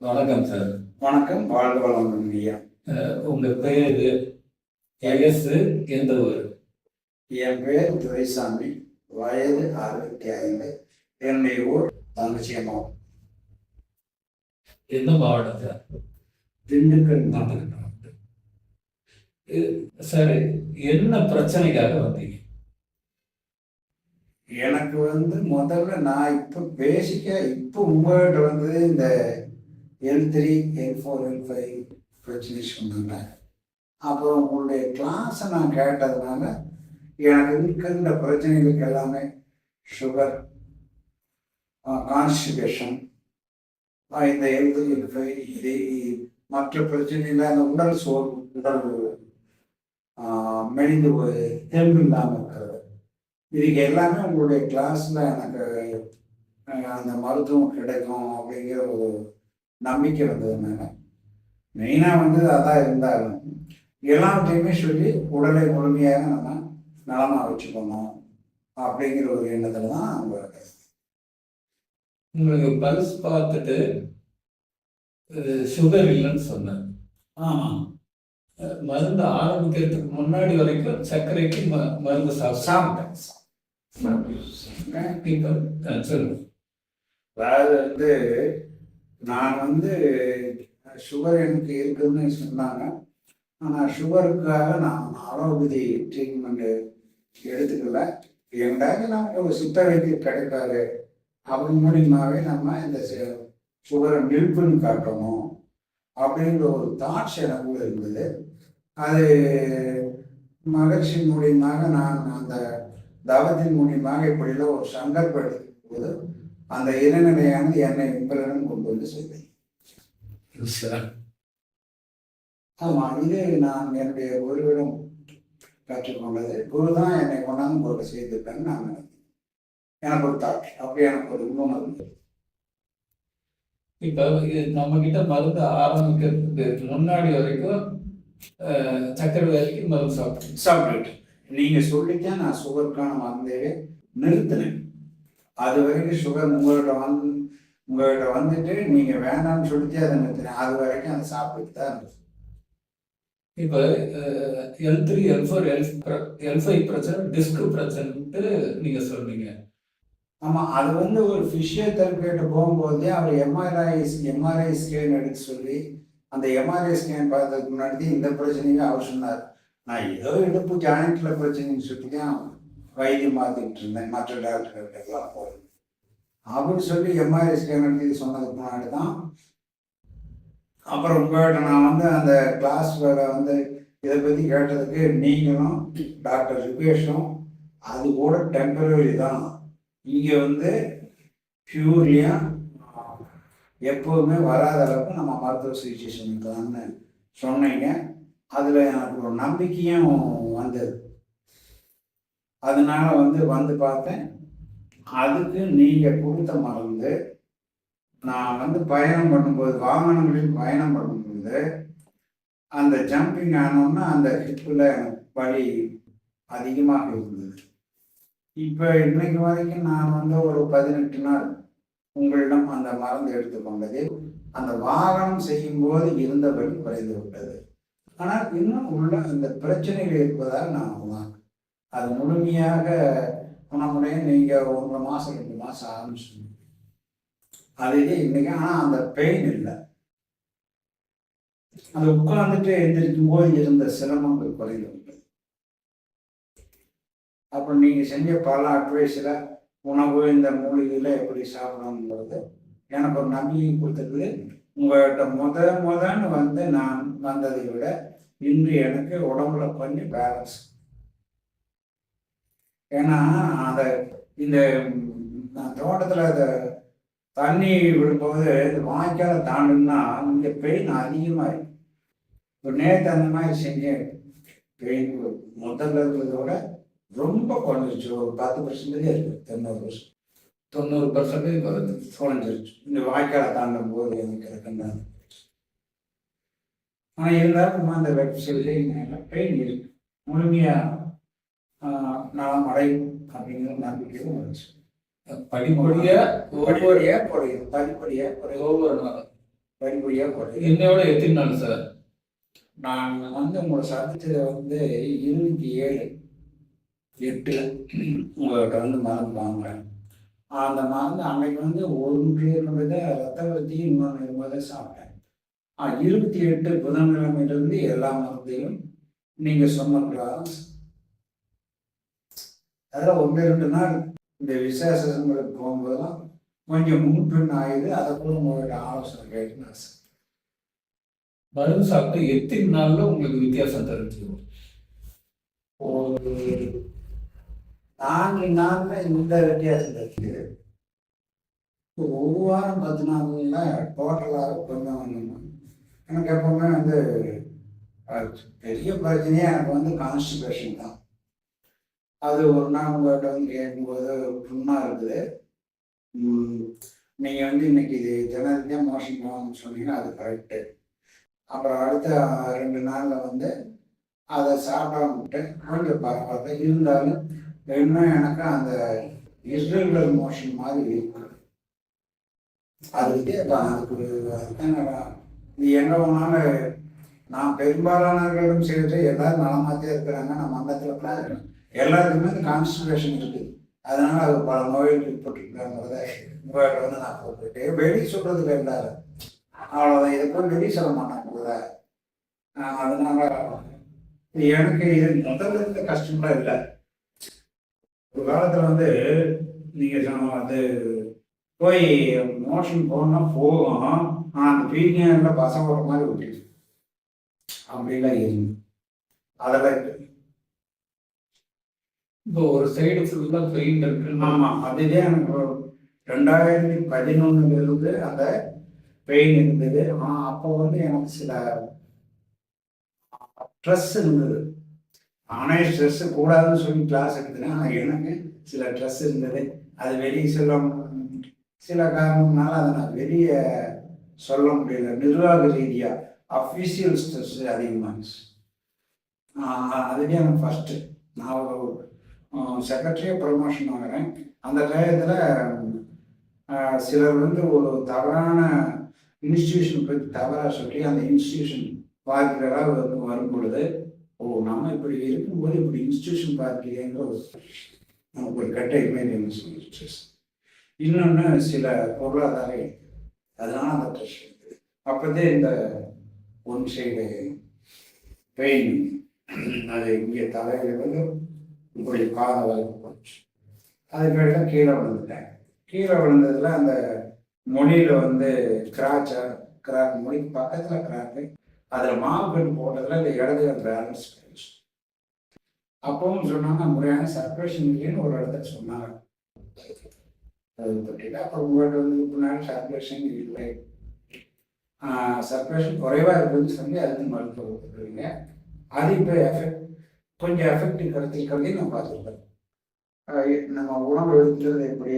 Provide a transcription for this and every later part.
வணக்கம் சார். வணக்கம் வாழ்க வளமுடன் ஐயா. உங்க பேரு வயசு எந்த ஊர் என் பேர் துரைசாமி வயது அறுபத்தி ஐந்து. என்னுடைய ஊர் தங்கச்சியம்மா எந்த மாவட்டம் சார்? திண்டுக்கல். மாவட்டம். சரி என்ன பிரச்சனைக்காக வந்தீங்க? எனக்கு வந்து முதல்ல நான் இப்போ பேசிக்காக இப்போ உங்கள்கிட்ட வந்து இந்த L three L four L five பிரச்சனை சொன்னாங்க அப்புறம் உங்களுடைய கிளாஸை நான் கேட்டதுனால எனக்கு இருக்கின்ற பிரச்சனைகளுக்கு எல்லாமே சுகர் கான்ஸ்டிபேஷன் இந்த எல் த்ரீ எல் ஃபைவ் இது மற்ற பிரச்சனையில் அந்த உடல் சோர்வு உடல் மெலிந்து தெம்பு இல்லாமல் இருக்கிறது. இதுக்கு எல்லாமே உங்களுடைய கிளாஸில் எனக்கு அந்த மருத்துவம் கிடைக்கும் அப்படிங்கிற ஒரு நம்பிக்கை வந்ததுனால மெயினாக வந்து அதான் இருந்தாலும் எல்லாத்தையுமே சொல்லி உடலை முழுமையாக நம்ம நலமாக வச்சுக்கணும் அப்படிங்கிற ஒரு எண்ணத்தில் தான் உங்களுக்கு உங்களுக்கு பல்ஸ் பார்த்துட்டு சுகர் இல்லைன்னு சொன்னேன் ஆமாம் மருந்து ஆரம்பிக்கிறதுக்கு முன்னாடி வரைக்கும் சர்க்கரைக்கு ம மருந்து சாப்பிட்டேன். சாப்பிட்டேன். சொல்லுங்க. அதாவது வந்து நான் வந்து சுகர் எனக்கு இருக்குதுன்னு சொன்னாங்க. ஆனால் சுகருக்காக நான் அலோபதி ட்ரீட்மெண்ட் எடுத்துக்கல. எங்கிட்டாவது நமக்கு ஒரு சுத்த வைத்தியம் கிடைக்காது. அவர் மூலியமாகவே நம்ம இந்த சுகரை நில்புன்னு காட்டணும் அப்படின்ற ஒரு தாட்ஸ் எனக்குள்ள இருந்தது. அது மகிழ்ச்சி மூலியமாக நான் அந்த தவத்தின் மூலியமாக இப்படிலாம் ஒரு சங்கல்பம் எடுக்கும் போது அந்த இறைநிலையானது என்னை உங்களிடம் கொண்டு வந்து செய்தேன் சார் ஆமாம் இது நான் என்னுடைய குருவிடம் கற்றுக்கொண்டது. குரு தான் என்னை கொண்டாந்து உங்களுக்கு செய்திருக்கேன்னு நான் நினைக்கிறேன். எனக்கு ஒரு தாட் அப்படி எனக்கு ஒரு உணர்வு இப்போ நம்ம கிட்ட மருந்து ஆரம்பிக்கிறதுக்கு முன்னாடி வரைக்கும் அஹ், சர்க்கரை வேலைக்கு மருந்து சாப்பிட்டேன் சாப்பிட்டுட்டு. நீங்கள் சொல்லித்தான் நான் சுகருக்கான மருந்தையே நிறுத்தினேன். அது வரைக்கும் சுகர் உங்கள்கிட்ட வந்து உங்கள்கிட்ட வந்துட்டு நீங்கள் வேண்டாம்னு சொல்லிட்டு அதை நிறுத்தினேன் அது வரைக்கும் அதை சாப்பிட்டுட்டு தான் இருந்தேன் இப்போ L three L four L L five பிரச்சனை டிஸ்க் பிரச்சனைட்டு நீங்கள் சொன்னீங்க ஆமாம் அது வந்து ஒரு ஃபிசியோதெரபிகிட்ட போகும்போதே அவர் எம்ஆர்ஐ எம்ஆர்ஐ ஸ்கேன் எடுக்க சொல்லி அந்த எம்ஆர்ஐ ஸ்கேன் பார்த்ததுக்கு முன்னாடி இந்த பிரச்சனைக்கு அவர் சொன்னார். நான் ஏதோ இடுப்பு ஜாயிண்ட்ல பிரச்சனைன்னு சொல்லி தான் வைத்தியம் பார்த்துக்கிட்டு இருந்தேன். மற்ற டாக்டர்கிட்டலாம் போய் அப்படின்னு சொல்லி எம்ஆர்ஐ ஸ்கேன் எடுத்து சொன்னதுக்கு முன்னாடி தான் அப்புறம் உங்கள்கிட்ட நான் வந்து அந்த கிளாஸ் வேலை வந்து இதை பற்றி கேட்டதுக்கு நீங்களும் டாக்டர் ரிபேஷும் அது கூட டெம்பரரி தான். இங்கே வந்து பியூர்லியாக எப்போதுமே வராத அளவுக்கு நம்ம மருத்துவ சிகிச்சை செஞ்சுக்கலாம்னு சொன்னீங்க. அதில் எனக்கு ஒரு நம்பிக்கையும் வந்தது. அதனால வந்து வந்து பார்த்தேன். அதுக்கு நீங்கள் கொடுத்த மருந்து நான் வந்து பயணம் பண்ணும்போது வாகனங்களில் பயணம் பண்ணும்போது அந்த ஜம்பிங் ஆனோன்னா அந்த ஹிப்பில் எனக்கு வலி அதிகமாக இருந்தது. இப்போ இன்னைக்கு வரைக்கும் நான் வந்து ஒரு பதினெட்டு நாள் உங்களிடம் அந்த மருந்து எடுத்துக்கொண்டது. அந்த வாகனம் செய்யும்போது இருந்த குறைந்து விட்டது. ஆனால் இன்னும் உள்ள அந்த பிரச்சனைகள் இருப்பதால் நான் உணர்ந்தேன். அது முழுமையாக குணமுடைய நீங்கள் ஒன்றரை மாதம் ரெண்டு மாதம் ஆரம்பிச்சு அதுவே இன்னைக்கு ஆனால் அந்த பெயின் இல்லை. அந்த உட்கார்ந்துட்டு எந்திரிக்கும் போது இருந்த சிரமங்கள் குறைந்து அப்புறம் நீங்கள் செஞ்ச பல அட்வைஸில் உணவு இந்த மூலிகையில் எப்படி சாப்பிடணுங்கிறது எனக்கு ஒரு நம்பிக்கை கொடுத்துருக்குது உங்கள்கிட்ட முத முதன்னு வந்து நான் வந்ததை விட இன்று எனக்கு உடம்புல கொஞ்சம் பேலன்ஸ் ஏன்னா அந்த இந்த நான் தோட்டத்தில் அதை தண்ணி விடும்போது இந்த வாய்க்கால தாண்டுன்னா இந்த பெயின் அதிகமாக இருக்கு. இப்போ நேற்று அந்த மாதிரி செஞ்சேன். பெயின் முதல்ல இருக்கிறதோட ரொம்ப குறைஞ்சிருச்சு. ஒரு பத்து பர்சன்டேஜ் இருக்கு. தொண்ணூறு பர்சன்ட் தொண்ணூறு பர்சன்டேஜ் வருது குறைஞ்சிருச்சு. இந்த வாய்க்காலை தாண்டும் போது எனக்கு இருக்குன்னு ஆனால் இருந்தாலும் அந்த வெப்சைட்லேயும் பெயின் இருக்கு. முழுமையாக நான் அடையும் அப்படிங்கிற நம்பிக்கையும் வந்துச்சு. படிப்படியா ஒவ்வொரு படிப்படியாக குறையும் படிப்படியாக குறையும். ஒவ்வொரு நாளும் படிப்படியாக குறையும் என்னையோட எத்தனை நாள் சார்? நான் வந்து உங்களை சந்திச்சது வந்து இருபத்தி ஏழு எட்டில் உங்கள்கிட்ட வந்து மருந்து வாங்குறேன். அந்த மருந்து அன்னைக்கு வந்து ஒன்று இருந்தது ரத்த வத்தி இன்னொன்று இருந்ததை சாப்பிட்டேன். இருபத்தி எட்டு புதன்கிழமையிலிருந்து எல்லா மருந்தையும் நீங்கள் சொன்ன அதில் ஒன்று ரெண்டு நாள் இந்த விசேஷங்களுக்கு போகும்போதெல்லாம் கொஞ்சம் முன்பின் ஆயுது அதை கூட உங்கள்கிட்ட ஆலோசனை கேட்டு நான். மருந்து சாப்பிட்டு எத்தனை நாள்ல உங்களுக்கு வித்தியாசம் தெரிஞ்சுக்கும் ஒரு நான்கு நாள்ல இந்த வித்தியாசம் ஒரு ஒரு வாரம் பத்து நாள்ல டோட்டலாக கொஞ்சம் எனக்கு எப்பவுமே வந்து பெரிய பிரச்சனையே எனக்கு வந்து கான்ஸ்டிபேஷன் தான் அது ஒரு நாள் உங்கள்கிட்ட வந்து கேட்கும்போது புண்ணாக இருக்குது. நீங்கள் வந்து இன்னைக்கு இது தினத்தையும் மோஷன் போகணும்னு சொன்னீங்கன்னா அது கரெக்டு அப்புறம் அடுத்த ரெண்டு நாளில் வந்து அதை சாப்பிடாம விட்டு கொஞ்சம் பரவாயில்ல இருந்தாலும் இன்னும் எனக்கு அந்த இர்ரெகுலர் மோஷன் மாதிரி இருக்கு. அதுக்கு இப்போ அதுக்கு அதுதான் இது நீ எங்க போனாலும் நான் பெரும்பாலானவர்களிடம் சேர்த்து எல்லாரும் நலமாகத்தே இருக்கிறாங்க நம்ம மண்டலத்தில் எல்லாருக்குமே இந்த கான்சன்ட்ரேஷன் இருக்குது. அதனால் அது பல நோய்கள் உட்பட்டுருக்காங்கிறத உங்கள்கிட்ட வந்து நான் போட்டுட்டு வெளியே சொல்றதுல எல்லாரும். அவ்வளோதான் இதை போய் வெளியே சொல்ல மாட்டாங்க ஆஹ் அதனால எனக்கு இது முதல்ல இருந்த கஷ்டம்லாம் இல்லை. ஒரு காலத்தில் வந்து நீங்கள் சொன்ன அது போய் மோஷன் போனால் போகும். ஆனா அந்த பீரியடில் பசங்க ஒரு மாதிரி விட்டுச்சு அப்படிலாம் இருந்து அதெல்லாம் இருக்கு. இப்போ ஒரு சைடு ஃபுல்லாக பெயிண்ட் இருக்கு. ஆமாம் அதுதான் எனக்கு ரெண்டாயிரத்தி பதினொன்னுலேருந்து அந்த பெயின் இருந்தது. ஆனால் அப்போ வந்து எனக்கு சில ஸ்ட்ரெஸ் இருந்தது. நானே ஸ்ட்ரெஸ் கூடாதுன்னு சொல்லி கிளாஸ் எடுத்தேன். ஆனால் எனக்கு சில ஸ்ட்ரெஸ் இருந்தது. அது வெளியே சொல்ல சில காரணம்னால அதை நான் வெளியே சொல்ல முடியல. நிர்வாக ரீதியாக அஃபிஷியல் ஸ்ட்ரெஸ் அதிகமாகிடுச்சு ஆஹ் அதுவே எனக்கு ஃபஸ்ட்டு நான் ஒரு செக்ரட்டரியாக ப்ரமோஷன் ஆகிறேன். அந்த டயத்தில் சிலர் வந்து ஒரு தவறான இன்ஸ்டிடியூஷன் பற்றி தவறாக சொல்லி அந்த இன்ஸ்டிடியூஷன் பார்க்கிறதா வரும் வரும் பொழுது ஓ நம்ம இப்படி இருக்கும்போது இப்படி இன்ஸ்டியூஷன் பார்க்கிறேங்கிற ஒரு நமக்கு ஒரு கெட்ட இமேஜ் சொல்லிடுச்சு. இன்னொன்று சில பொருளாதார அதனால அந்த பிரச்சனை அப்போதே இந்த ஒன் சைடு பெயின் அது இங்கே தலையில் வந்து இப்படி காத வரைக்கும் போச்சு அதுக்கடுத்து கீழே விழுந்துட்டேன் கீழே விழுந்ததில் அந்த மொழியில வந்து கிராச்சா கிராக் மொழி பக்கத்தில் கிராக்கு அதில் மாவு கட்டு போட்டதில் இந்த இடது பேலன்ஸ் போயிடுச்சு. அப்பவும் சொன்னாங்க முறையான சர்க்குலேஷன் இல்லைன்னு ஒரு இடத்துல சொன்னாங்க. அது பற்றிட்டு அப்புறம் உங்கள்கிட்ட வந்து முன்னாடி சர்க்குலேஷன் இல்லை. சர்க்குலேஷன் குறைவாக இருக்குதுன்னு சொல்லி அதுக்கு மருத்துவ கொடுத்துருவீங்க அது இப்போ எஃபெக்ட் கொஞ்சம் எஃபெக்ட் கருத்திருக்கிறதையும் நான் பார்த்துருக்கேன் நம்ம உணவு எடுத்துறது எப்படி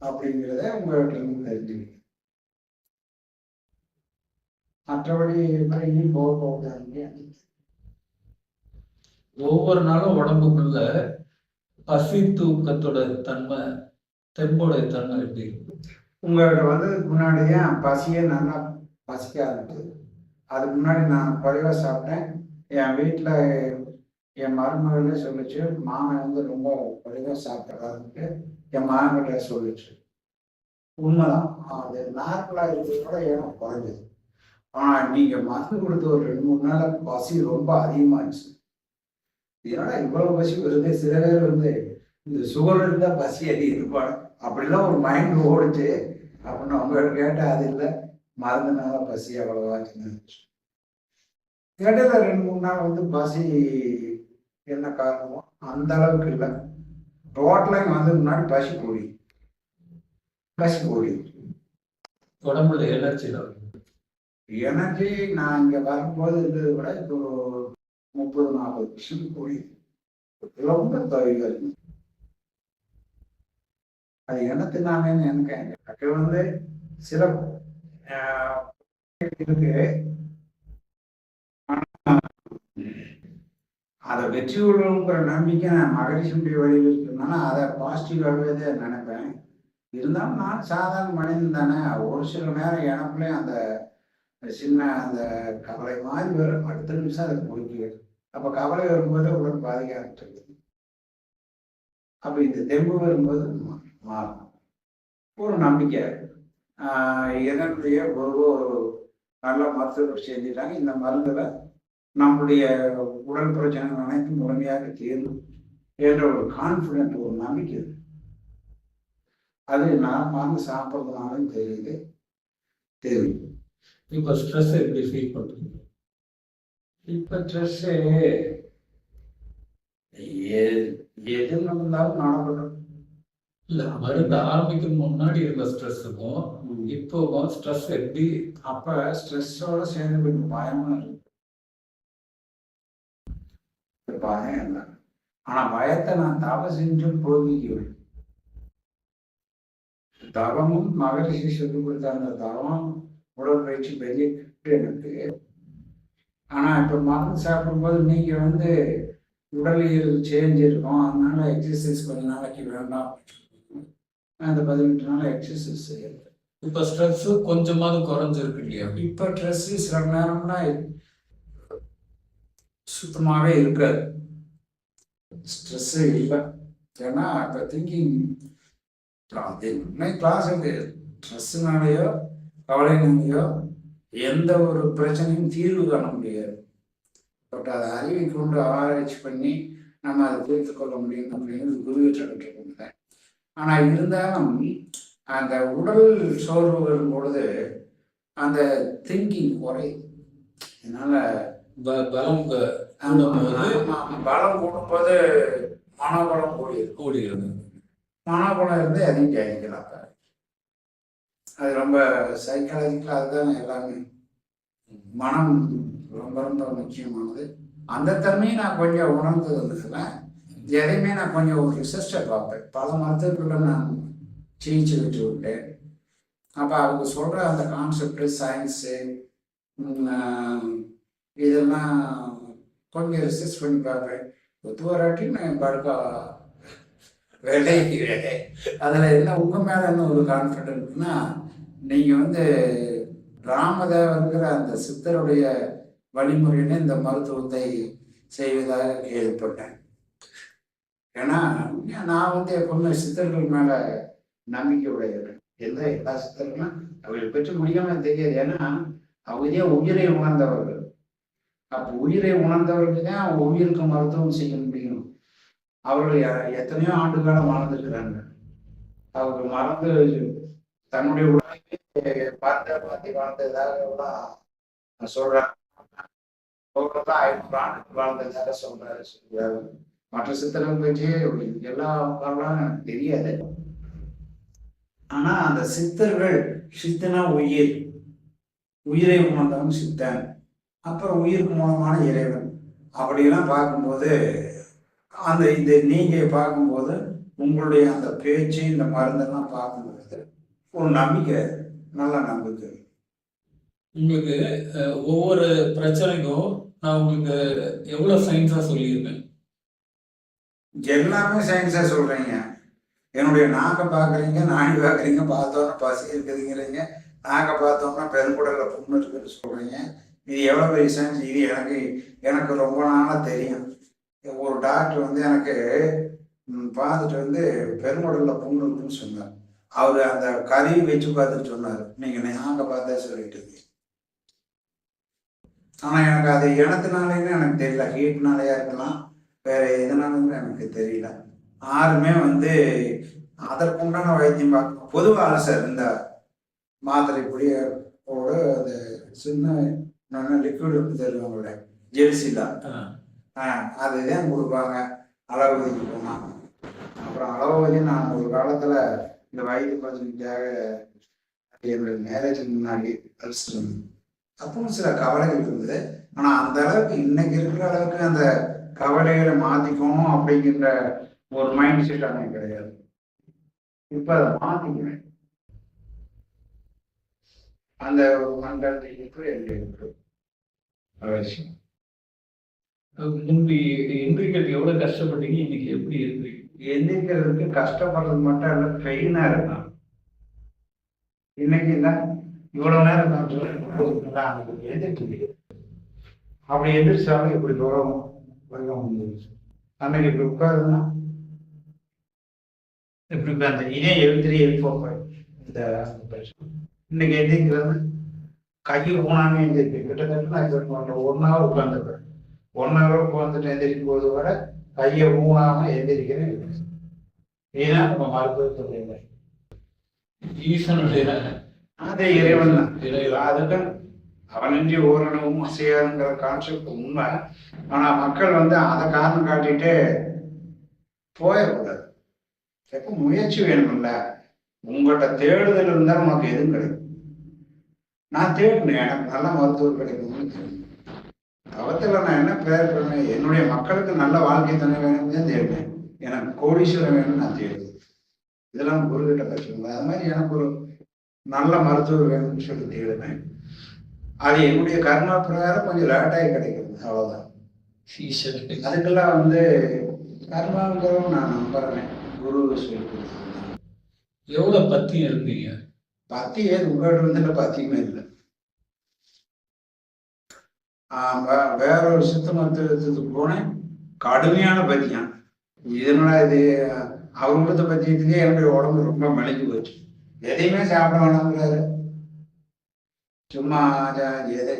அப்படிங்கிறத உங்கள்கிட்ட இருந்து தெரிஞ்சுக்கிட்டேன் மற்றபடி எப்படி போக போகுது ஒவ்வொரு நாளும் உடம்புக்குள்ள பசி தூக்கத்தோட தன்மை தெம்போட தன்மை எப்படி இருக்கு உங்கள்கிட்ட வந்து முன்னாடி தான் பசியே நல்லா பசிக்க ஆரம்பிச்சது அதுக்கு முன்னாடி நான் குறைவாக சாப்பிட்டேன். என் வீட்டில் என் மருமகளே சொல்லிச்சு மாமன் வந்து ரொம்ப ஒழுங்காக சாப்பிட்றாருன்ட்டு என் மாமன்கிட்ட சொல்லிச்சு. உண்மைதான். அது நார்மலாக இருக்கிறது கூட குறைஞ்சது? ஆனால் நீங்கள் மருந்து கொடுத்த ஒரு ரெண்டு மூணு நாள் பசி ரொம்ப அதிகமாகிடுச்சு ஏன்னா இவ்வளவு பசி வருது? சில பேர் வந்து இந்த சுகர் இருந்தால் பசி அதிகம் அப்படிலாம் ஒரு மைண்ட் ஓடுச்சு. அப்படின்னு அவங்கள்ட்ட கேட்டால் அது இல்லை. மருந்துனால பசி இருந்துச்சு இடையில ரெண்டு மூணு நாள் வந்து பசி என்ன காரணமோ அந்த அளவுக்கு இல்லை. டோட்டலாக வந்து முன்னாடி பசி கூடி பசி கூடி உடம்புல எனர்ஜி எனர்ஜி நான் இங்கே வரும்போது இருந்ததை விட இப்போ ஒரு முப்பது நாற்பது பர்சன்ட் கூடி ரொம்ப தொகைகள் அது என்னத்தினாலேன்னு எனக்கு எனக்கு வந்து சில இருக்கு ஆனா, அதை வெற்றி கொள்ளணுங்கிற நம்பிக்கை நான் மகரிஷனுடைய வழியில் இருக்கிறதுனால அதை பாசிட்டிவாகவே தான் நினைப்பேன். இருந்தாலும் நான் சாதாரண மனிதன் தானே. ஒரு சில நேரம் எனக்குள்ளே அந்த சின்ன அந்த கவலை மாதிரி வரும். அடுத்த நிமிஷம் அதை முடிக்கிறது அப்போ கவலை வரும்போது உடல் பாதிக்க ஆரம்பிச்சிருது அப்போ இந்த தெம்பு வரும்போது மா- மாறும். ஒரு நம்பிக்கை. ஆஹ் இதனுடைய ஒரு நல்ல மருத்துவர் செஞ்சுட்டாங்க. இந்த மருந்தில் நம்முடைய உடல் பிரச்சனைகள் அனைத்தும் முழுமையாக தீர்ந்து என்ற ஒரு கான்ஃபிடென்ட் ஒரு நம்பிக்கை. அது மருந்து சாப்பிட்றதுனாலும் தெரியுது. தெரியுது இப்போ ஸ்ட்ரெஸ் எப்படி ஃபீல் பண்ணுறீங்க இப்போ ட்ரெஸ்ஸு எது நடந்தாலும் நடக்கட்டும். இல்லை மருந்து ஆரம்பிக்கும் முன்னாடி இருந்த ஸ்ட்ரெஸ்ஸுக்கும் இப்போ ஸ்ட்ரெஸ் எப்படி? அப்போ ஸ்ட்ரெஸ்ஸோட சேர்ந்து கொஞ்சம் பயமும் இருக்கு. பயம் இல்லை ஆனால் பயத்தை நான் தவம் செஞ்சும் போதிக்குவேன் தவமும் மகரிஷி சொல்லிக் கொடுத்த அந்த தவம் உடற்பயிற்சி பெரிய எனக்கு. ஆனால் இப்போ மருந்து சாப்பிடும்போது நீங்கள் வந்து உடலியல் சேஞ்ச் இருக்கும். அதனால எக்ஸசைஸ் கொஞ்ச நாளைக்கு வேண்டாம் அந்த பதினெட்டு நாள் எக்ஸசைஸ் செய்யறது. இப்போ ஸ்ட்ரெஸ் கொஞ்சமாவது குறைஞ்சிருக்கு இல்லையா? இப்போ ட்ரெஸ்ஸு சில நேரம்லாம் சுத்தமாகவே இருக்காது. ஸ்ட்ரெஸ்ஸு இல்லை. ஏன்னா இப்போ திங்கிங் கிளாஸ் இருக்கு ஸ்ட்ரெஸ்ஸுனாலேயோ கவலைனாலேயோ எந்த ஒரு பிரச்சனையும் தீர்வு காண முடியாது. பட் அதை அறிவை கொண்டு ஆராய்ச்சி பண்ணி நம்ம அதை தீர்த்து கொள்ள முடியும் அப்படிங்கிறது குருவிட்ட ஆனால் இருந்தாலும் அந்த உடல் சோர்வு வரும் பொழுது அந்த திங்கிங் குறையுது என்னால் ப- பலம் ஆமா, பலம் கூடும்போது மனோபலம் கூடியது. கூடியிருது மனோபலம் இருந்து அதையும் ஜெயிக்கலாம். அது ரொம்ப சைக்காலஜிக்கலாக அதுதான் எல்லாமே. மனம் ரொம்ப ரொம்ப முக்கியமானது. அந்த தன்மையை நான் கொஞ்சம் உணர்ந்ததுல எதையுமே நான் கொஞ்சம் ஒரு ரிசர்ச்சை பார்ப்பேன் பல மருத்துவர்களை நான் சிகிச்சை விட்டு விட்டேன். அப்போ அவங்க சொல்கிற அந்த கான்செப்ட் சயின்ஸு இதெல்லாம் கொஞ்சம் ரிசர்ச் பண்ணி பார்ப்பேன். ஒத்து வராட்டி நான் படுக்கா வேலை. அதில் என்ன உங்கள் மேலே என்ன ஒரு கான்ஃபிடென்ட்னா நீங்கள் வந்து ராமதேவருங்கிற அந்த சித்தருடைய வழிமுறைன்னு இந்த மருத்துவத்தை செய்வதாக கேள்விப்பட்டேன். ஏன்னா நான் வந்து எப்பவுமே சித்தர்கள் மேலே நம்பிக்கை உடையவன். எந்த எல்லா சித்தர்களும் அவங்களை பற்றி முடியாமல் தெரியாது. ஏன்னா அவங்க உயிரை உணர்ந்தவர்கள்? அப்போ உயிரை உணர்ந்தவர்களுக்கு தான் உயிருக்கு மருத்துவம் செய்ய முடியும். அவர்கள் எத்தனையோ ஆண்டு காலம் வாழ்ந்துருக்கிறாங்க. அவர்கள் மறந்து தன்னுடைய உடலை பார்த்த பார்த்து வாழ்ந்ததாக சொல்றாங்க. ஐநூறு ஆண்டுகள் வாழ்ந்ததாக சொல்றாரு சொல்றாரு மற்ற சித்தர்கள் பற்றி எல்லா அவங்களாம் எனக்கு தெரியாது. ஆனா அந்த சித்தர்கள் சித்தனா உயிர். உயிரை உணர்ந்தவன் சித்தன். அப்புறம் உயிருக்கு மூலமான இறைவன். அப்படியெல்லாம் பார்க்கும்போது அந்த இந்த நீங்க பார்க்கும்போது உங்களுடைய அந்த பேச்சு இந்த மருந்தெல்லாம் பார்க்கும்போது ஒரு நம்பிக்கை நல்ல நம்பிக்கை. உங்களுக்கு ஒவ்வொரு பிரச்சனைக்கும் நான் உங்களுக்கு எவ்வளோ சயின்ஸாக சொல்லியிருக்கேன்? எல்லாமே சயின்ஸா சொல்றீங்க. என்னுடைய நாக்கை பார்க்குறீங்க நாடி பார்க்குறீங்க பார்த்தோன்னா பசி இருக்குதுங்கிறீங்க நாக்கை பார்த்தோம்னா பெருங்குடல்ல புண்ணு இருக்குன்னு சொல்றீங்க. இது எவ்வளோ பெரிய சயின்ஸ் இது எனக்கு எனக்கு ரொம்ப நாளாக தெரியும். ஒரு டாக்டர் வந்து எனக்கு பார்த்துட்டு வந்து பெருமடலில் புண்ணு இருக்குன்னு சொன்னார். அவர் அந்த கருவி வச்சு பார்த்துட்டு சொன்னார். நீங்கள் நாங்கள் பார்த்தா சொல்லிட்டு இருக்கீங்க. ஆனால் எனக்கு அது இனத்தினாலேன்னு எனக்கு தெரியல. ஹீட்னாலேயா இருக்கலாம். வேற எதனாலும் எனக்கு தெரியல. யாருமே வந்து அதற்குண்டான வைத்தியம் பார்க்க பொதுவாக அலசர் இந்த மாத்திரை புளியோட அந்த சின்ன நல்ல லிக்விட் வந்து தருவாங்களே ஜெல்சிலா ஆ. அதுதான் கொடுப்பாங்க. அளவதிக்கு போனாங்க அப்புறம் அளவதி நான் ஒரு காலத்துல இந்த வயது பிரச்சனைக்காக என்னுடைய மேரேஜுக்கு முன்னாடி அழிச்சிட்டு அப்பவும் சில கவலைகள் இருந்தது. ஆனா அந்த அளவுக்கு இன்னைக்கு இருக்கிற அளவுக்கு அந்த கவலைகளை மாத்திக்கணும் அப்படிங்கிற ஒரு மைண்ட் செட் எனக்கு கிடையாது. இப்ப அதை மாத்திக்கிறேன். அந்த மண்டலத்துக்கு எங்க இருக்கு அவசியம் முன்பு இன்றைக்கு எவ்வளவு கஷ்டப்பட்டீங்க? இன்னைக்கு எப்படி இருக்கிறீங்க எந்திரிக்கிறதுக்கு கஷ்டப்படுறது மட்டும் இல்லை பெயினா இருக்கான் இன்னைக்கு தான் இவ்வளவு நேரம் நான் சொல்லிட்டு அன்னைக்கு அப்படி எந்திரிச்சாலும் இப்படி தூரம் வருக முடியுது. அன்னைக்கு இப்படி உட்காருன்னா இப்படி அந்த இணைய எழுந்திரி எழுப்போம் இந்த இன்னைக்கு எந்திரிக்கிறது கையில் போனாமே எந்திரிப்பேன் கிட்டத்தட்ட நான் இப்போ ஒன் ஹவர் உட்காந்துருப்பேன் ஒன் ஹவர் உட்காந்துட்டு எந்திரிக்கும் போது வர கையை ஊனாம எந்திரிக்கிறேன். இதுதான் நம்ம மருத்துவத்தில் இல்லை ஈசனுடைய அதே இறைவன் தான். அதுக்கு அவனின்றி ஓரளவும் அசையாதுங்கிற கான்செப்ட் உண்மை. ஆனா மக்கள் வந்து அதை காரணம் காட்டிட்டு போயிடக்கூடாது எப்போ முயற்சி வேணும்ல? உங்கள்கிட்ட தேடுதல் இருந்தால் நமக்கு எதுவும் கிடைக்கும் நான் தேடினேன் எனக்கு நல்ல மருத்துவர் கிடைக்கணும்னு தேடினேன். அவத்தில் நான் என்ன ப்ரேயர் பண்ணேன் என்னுடைய மக்களுக்கு நல்ல வாழ்க்கை துணை வேணும்னு தேடினேன். எனக்கு கோடீஸ்வரன் வேணும்னு நான் தேடுவேன் இதெல்லாம் குருகிட்ட கற்றுக்கல அது மாதிரி எனக்கு ஒரு நல்ல மருத்துவர் வேணும்னு சொல்லி தேடினேன். அது என்னுடைய கர்மா பிரகாரம் கொஞ்சம் லேட்டாகி கிடைக்கிறது அவ்வளோதான் அதுக்கெல்லாம் வந்து கர்மாங்கிறதும் நான் நம்புறேன். குரு சொல்லி கொடுத்தது எவ்வளவு பத்தி இருந்தீங்க? பத்தி ஏது உங்கள்கிட்ட வந்துட்டு பத்தியுமே இல்லை. ஆஹ் வேற ஒரு சித்த மருத்துவத்துக்கு போனேன். கடுமையான பத்தியம் இதனால இது? அவர் பத்தியத்துக்கே என்னுடைய உடம்பு ரொம்ப மெலிஞ்சு போச்சு. எதையுமே சாப்பிட வேணாங்கிறாரு சும்மா எதை?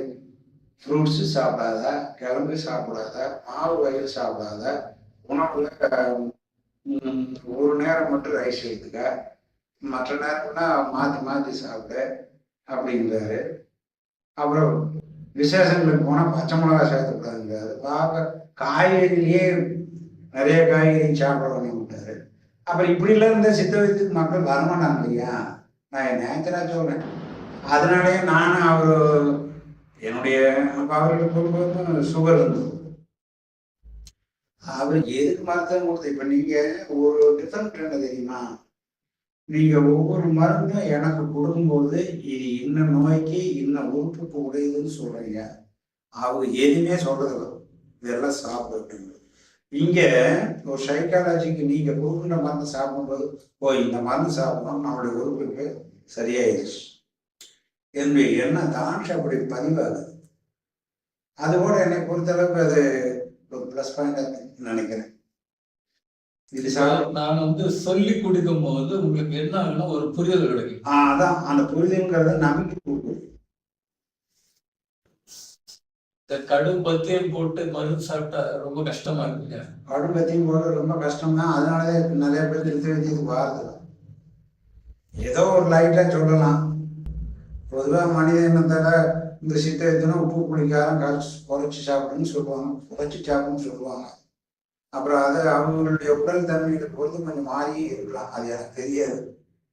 ஃப்ரூட்ஸு சாப்பிடாத கிழங்கு சாப்பிடாத மாவு வகைகள் சாப்பிடாத உணவுல ஒரு நேரம் மட்டும் ரைஸ் எடுத்துக்க. மற்ற நேரம்னா மாற்றி மாற்றி சாப்பிடு அப்படிங்கிறாரு. அப்புறம் விசேஷங்களுக்கு போனால் பச்சை மிளகா சேர்த்துக்கூடாதுங்கிறாரு பார்க்க காய்கறிலேயே நிறைய காய்கறி சாப்பிட்றவங்க விட்டாரு. அப்புறம் இப்படிலாம் இருந்தால் சித்த வைத்துக்கு மக்கள் வரமாட்டாங்க இல்லையா நான் நேச்சராக சொல்கிறேன் அதனாலேயே நானும் அவர் என்னுடைய அப்போ அவருக்கு சுகர் இருந்தது அவர் எதுக்கு மருத்துவம் கொடுத்து இப்போ நீங்கள் ஒரு டிஃப்ரெண்ட் என்ன தெரியுமா? நீங்க ஒவ்வொரு மருந்தும் எனக்கு கொடுக்கும்போது இது இன்ன நோய்க்கு இன்ன உறுப்புக்கு உடையதுன்னு சொல்றீங்க. அவங்க எதுவுமே சொல்றதில்ல இதெல்லாம் சாப்பிடு இங்க ஒரு சைக்காலஜிக்கு நீங்க கொடுக்குற மருந்து சாப்பிடும்போது ஓ இந்த மருந்து சாப்பிடணும் நம்மளுடைய உறுப்புக்கு சரியாயிருச்சு என்னுடைய எண்ணம் தாண்டி அப்படி பதிவாகுது. அது கூட என்னை பொறுத்தளவுக்கு அது ஒரு ப்ளஸ் பாயிண்ட் நினைக்கிறேன். நான் வந்து சொல்லி குடிக்கும் போது உங்களுக்கு என்ன ஆகுனா ஒரு புரிதல் கிடைக்கும். ஆஹ் அதான் அந்த புரிதல்ங்கிறத கொடுக்குது இந்த கடும் பத்தியம் போட்டு மருந்து சாப்பிட்டா ரொம்ப கஷ்டமா இருக்குங்க. கடும்பத்தையும் போட ரொம்ப கஷ்டம் தான் அதனாலதான் நிறைய பேர் திருத்தி வைத்தியத்துக்கு வாரது ஏதோ ஒரு லைட்டா சொல்லலாம். பொதுவா மனித இனத்தோட இந்த சித்த வைத்தியம் உப்பு புளிக்காரம் கரைச்சி குறைச்சி சாப்பிடுன்னு சொல்லுவாங்க. குறைச்சி சாப்பிடுன்னு சொல்லுவாங்க. அப்புறம் அது அவங்களுடைய உடல் தன்மையை பொறுத்து கொஞ்சம் மாறியே இருக்கலாம். அது எனக்கு தெரியாது.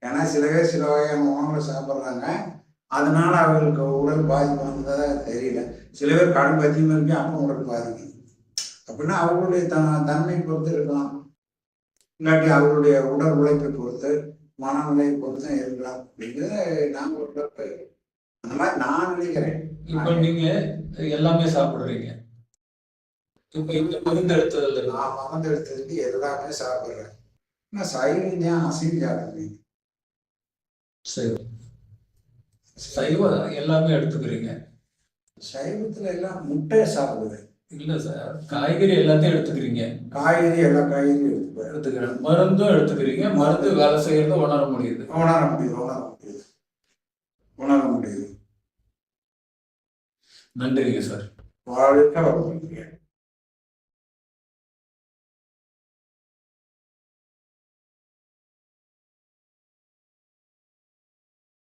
ஏன்னா சில பேர் சில வகையான உணவுகளை சாப்பிட்றாங்க. அதனால அவர்களுக்கு உடல் பாதிப்பு வந்ததா தெரியல. சில பேர் கடும் பத்தியும் இருக்கு அப்போ உடல் பாதிக்கு அப்படின்னா அவர்களுடைய த தன்மை பொறுத்து இருக்கலாம். இல்லாட்டி அவர்களுடைய உடல் உழைப்பை பொறுத்து மனநிலையை பொறுத்து இருக்கலாம். அப்படிங்கிறத நான் ஒரு அந்த மாதிரி நான் நினைக்கிறேன். இப்ப நீங்க எல்லாமே சாப்பிடுறீங்க. இப்ப இந்த மருந்து எடுத்ததுல இருந்து நான் மறந்து எடுத்ததுக்கு எல்லாமே சாப்பிட்றேன். நான் சைவம் தான் அசைவம் சாப்பிடுறேன் சரி சைவம் எல்லாமே எடுத்துக்கிறீங்க. சைவத்துல எல்லாம் முட்டையை சாப்பிடுவேன். இல்ல சார் காய்கறி எல்லாத்தையும் எடுத்துக்கிறீங்க. காய்கறி எல்லா காய்கறியும் எடுத்துக்கிறேன். மருந்தும் எடுத்துக்கிறீங்க. மருந்து வேலை செய்யறத உணர முடியுது. உணர முடியுது உணர முடியுது. உணர முடியுது. நன்றிங்க சார். வாழ்க்கை